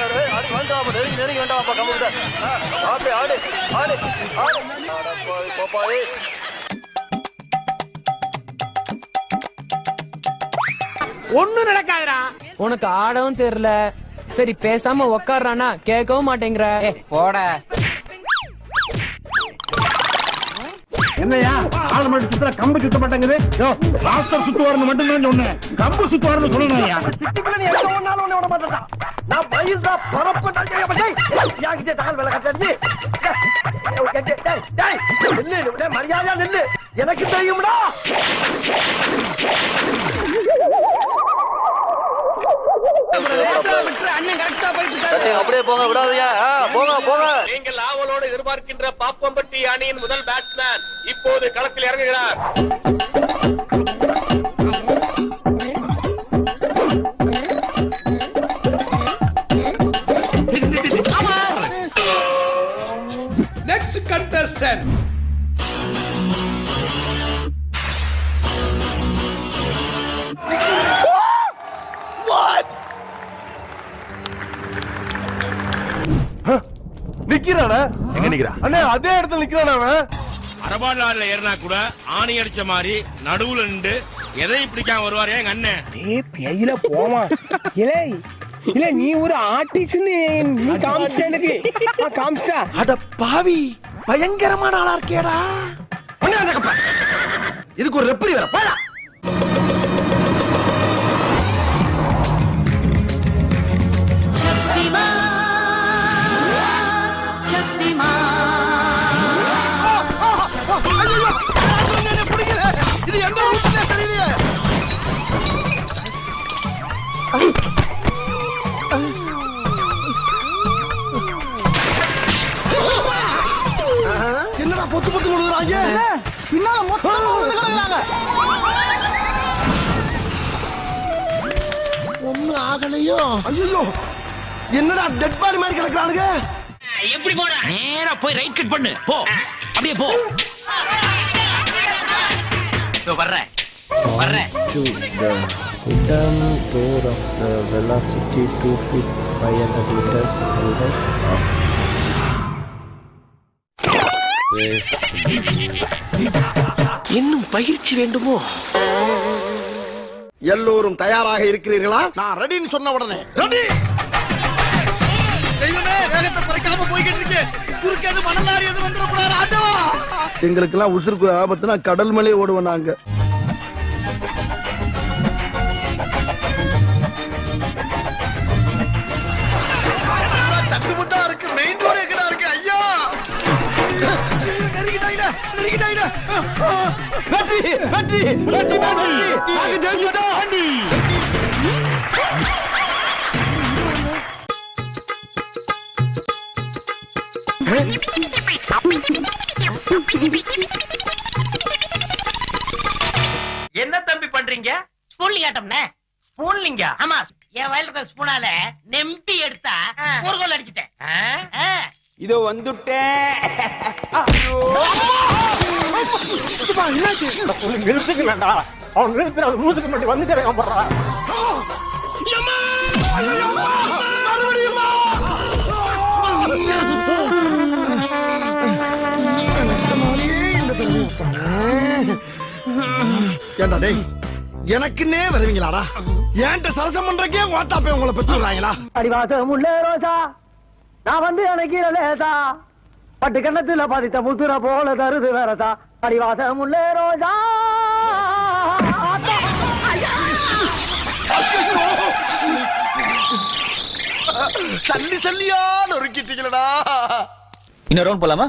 வா சரி, அடி வேண்டாம் நெருங்கி நெருங்கி வேண்டாம்ப்பா கம்பு ஆடு ஆடு ஆடு. ஆடு அடப்பாவி, பாப்பாவி ஒண்ணும் நடக்காதுடா. உனக்கு ஆடவும் தெரியல. சரி பேசாம உக்காடுறானா கேட்கவும் மாட்டேங்கிற. போட. என்னையா? ஆள் சுத்தல கம்பு சுத்த மாட்டேங்குது. ராஸ்டர் மாஸ்டர் மட்டும் தான் சொன்னேன். கம்பு சுத்துவாருன்னு சொல்லணும் ஐயா சிட்டிக்குள்ள நீ எங்க ஒண்ணாலும் ஒண்ணு விட மாட்டேன் நான் பயில் தான் பரப்பு தான் செய்ய மாட்டேன். யாங்கிட்ட தகவல் வேலை கட்டாச்சு நில்லு மரியாதையா நில்லு. எனக்கு தெரியும்டா கட்டி, அப்படியே போங்க விடாதீங்க. போங்க போங்க. நீங்கள் ஆவலோடு எதிர்பார்க்கின்ற பாப்பம்பட்டி அணியின் முதல் பேட்ஸ்மேன் இப்போது களத்தில் இறங்குகிறார். நிக்கிறானா? எங்க நிக்கிறான் அண்ணே அதே இடத்துல நிக்கிறானா அவன். அரபாடுல ஏறினா கூட ஆணி அடிச்ச மாதிரி நடுவுல நின்று எதையும் பிடிக்காம வருவாரு எங்க அண்ணன் ஏ பெயில போமா இலே இல்ல நீ ஒரு ஆர்டிஸ்ட்னு நீ காமிச்சிட்ட எனக்கு. காமிச்சிட்டா? அட பாவி பயங்கரமான ஆளா இருக்கேடா இதுக்கு ஒரு ரெப்பரி வேற போடா. என்னடா ஆகலையோ ஐயோ என்னடா டெட் பாடி மாதிரி கிடக்குறானுங்க? எப்படி போட? நேரா போய் ரைட் கட் பண்ணு. போ. அப்படியே போ. இதோ வர்றேன் வர்றேன் to the wooden door of the velocity 2 feet 500 meters right இன்னும் பயிற்சி வேண்டுமோ? எல்லோரும் தயாராக இருக்கிறீர்களா? நான் ரெடின்னு சொன்ன உடனே ரெடி தெய்வமே வேகத்தை குறைக்காம போய்கிட்டு இருக்கு. குறுக்கேது மணலாரி எது வந்துடக்கூடாது. ஆண்டவா எங்களுக்கெல்லாம் உசுருக்கு ஆபத்துனா கடல் மேலே ஓடுவோம் நாங்க. வெற்றி. என்ன தம்பி பண்றீங்க? ஸ்பூன்லிங் ஆட்டம்னே ஸ்பூன்லிங்க? ஆமா என் வயல இருக்க ஸ்பூனால நெம்பி எடுத்தா ஒரு கோல் அடிச்சிட்டேன் ஆ, ஆ. இதோ வந்துட்டேன். ஏண்டா டேய்? எனக்குன்னே வருவீங்களாடா? ஏன்ட்ட சரசம் பண்றக்கே ஓட்டாப்பே உங்களை பெற்றுறாங்களா அடிவாசம் உள்ள ரோசா. நான் வந்து அணைக்கிற லேசா. பட்டு கண்ணத்துல பதித்த முத்துற போல தருது வேறதா அடிவாசம் உள்ள ரோசா. சல்லி சல்லியா நொறுக்கிட்டீங்களடா. இன்னொரு ரவுண்ட் போலாமா?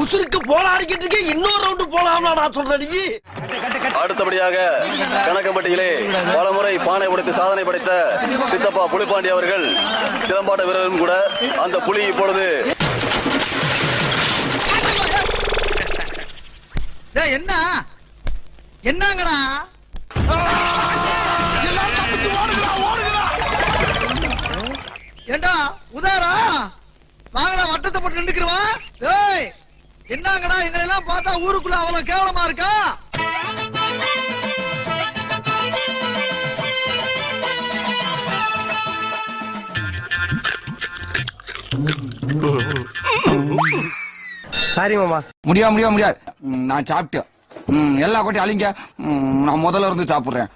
உசுருக்கு போராடிக்கிட்டு இருக்கே இன்னொரு ரவுண்டு போலாம்னா நான் சொல்றேன் நீ அடுத்தபடியாக கணக்கம்பட்டியிலே பலமுறை பானை உடைத்து சாதனை படைத்த சித்தப்பா புலிப்பாண்டி அவர்கள் சிலம்பாட்ட வீரரும் கூட அந்த புலி இப்பொழுது என்ன? என்னங்கடா? ஏண்டா உதாரா? வாங்கடா வட்டத்தை போட்டு நின்றுக்கிறவா ஏய் என்னங்கடா எங்களை எல்லாம் பார்த்தா ஊருக்குள்ள அவ்வளவு கேவலமா இருக்கா? சாரி மாமா முடியா முடியா முடியாது நான் சாப்பிட்டு எல்லா கொட்டையும் அழிங்க. நான் முதல்ல இருந்து சாப்பிடுறேன்.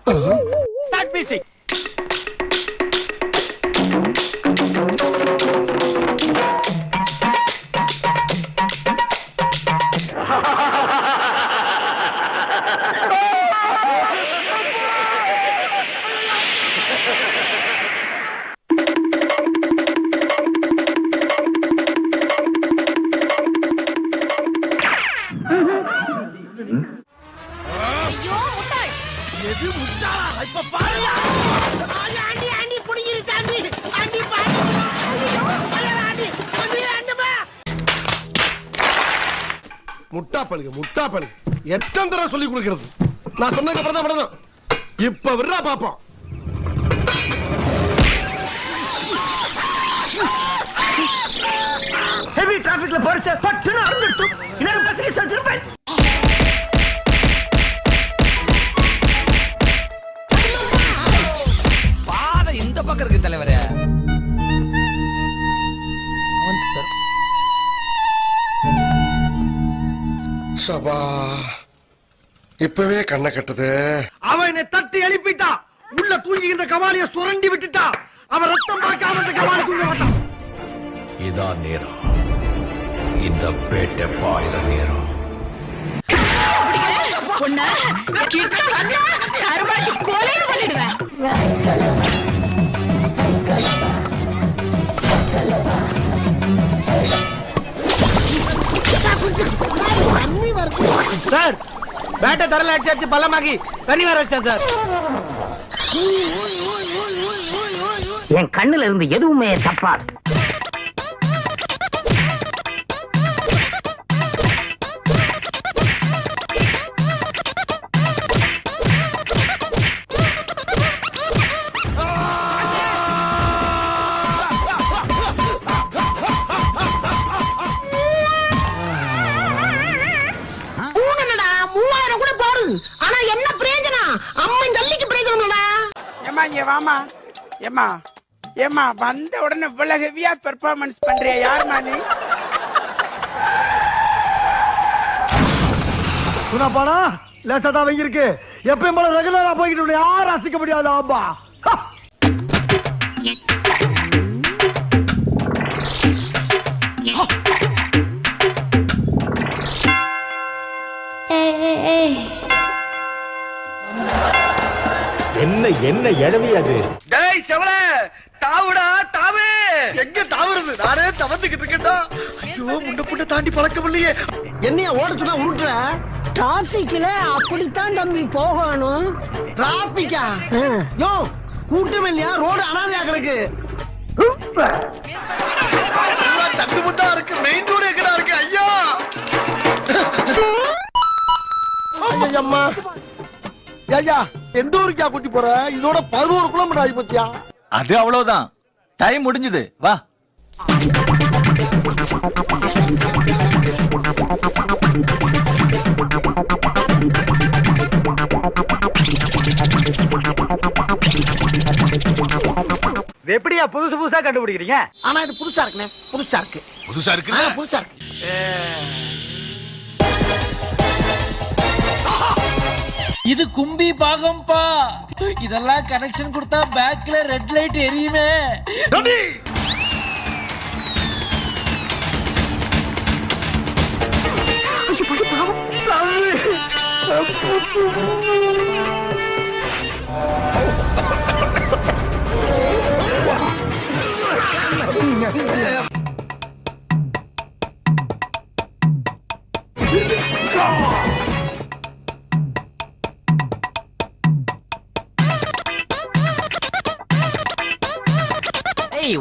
முட்டா பழுகு முட்டா பழுகு எத்தனை தடவை சொல்லி கொடுக்கிறது? நான் சொன்னதுக்கு அப்புறம் தான் படணும் இப்ப விடுறா பாப்போம் ஹெவி டிராபிக்ல போறச்ச பட்டுன்னு அறுந்துட்டு இன்னொரு பஸ்ஸுக்கு செஞ்சிருப்பேன் இப்பவே கண்ணை கட்டுது. அவன் என்னை தட்டி எழுப்பிட்டான் உள்ள தூங்கிக்கின்ற கவாலிய சுரண்டி விட்டுட்டான் அவன் ரத்தம் பார்க்காம இந்த கவாலி தூங்க மாட்டான். இதான் நேரம். இந்த பேட்டை பாயிர நேரம். சார் பேட்டை தரல அடிச்சு அடிச்சு பள்ளமாக்கி தண்ணி வர வச்சா சார். என் கண்ணுல இருந்து எதுவுமே தப்பா ஏமா இங்க வாமா. ஏமா ஏமா வந்த உடனே இவ்வளவு ஹெவியா பெர்ஃபார்மன்ஸ் பண்றிய யாருமா நீ? சுனாப்பானா லேசா தான் இருக்கு எப்பயும் போல ரெகுலரா போய்கிட்டு யாரும் அசிக்க முடியாது ஆமா என்ன என்ன எழவி அது? டேய் செவல! தாவுடா தாவு! எங்க தாவுறது? நானே தவந்துகிட்டு இருக்கேன்டா. ஐயோ முண்ட புண்ட தாண்டி பழக்கம் இல்லையே என்னையா ஓட சொன்னா உருட்டுற? டிராபிக்ல அப்படித்தான் தம்பி போகணும். டிராபிக்கா யோ கூட்டம் இல்லையா? ரோடு அனாதையா கிடக்கு சந்து முத்தா இருக்கு. மெயின் ரோடு எங்கடா இருக்கு? ஐயா! அம்மா ஐயா. எந்த ஊருக்கா கூட்டி போற? இதோட பதினோரு கிலோமீட்டர் ஆகி போச்சியா? அது அவ்வளவுதான். டைம் முடிஞ்சது. வா. எப்படியா புதுசு புதுசா கண்டுபிடிக்கிறீங்க? ஆனா இது புதுசா இருக்குண்ணே. புதுசா இருக்கு. புதுசா இருக்கு புதுசா இருக்கு. இது கும்பி பாகம்பா இதெல்லாம் கனெக்ஷன் கொடுத்தா பேக்ல ரெட் லைட் எரியுமே.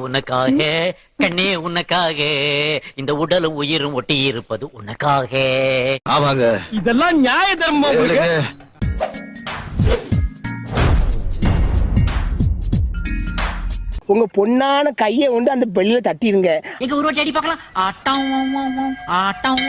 உனக்காக கண்ணே உனக்காக இந்த உடலும் உயிரும் ஒட்டி இருப்பது உனக்காக. ஆமாங்க. இதெல்லாம் நியாய தர்மம் உங்க பொண்ணான கைய கொண்டு அந்த பெல்லில தட்டிருங்க எங்க ஒரு வாட்டி அடி பார்க்கலாம். ஆட்டம் ஆட்டம்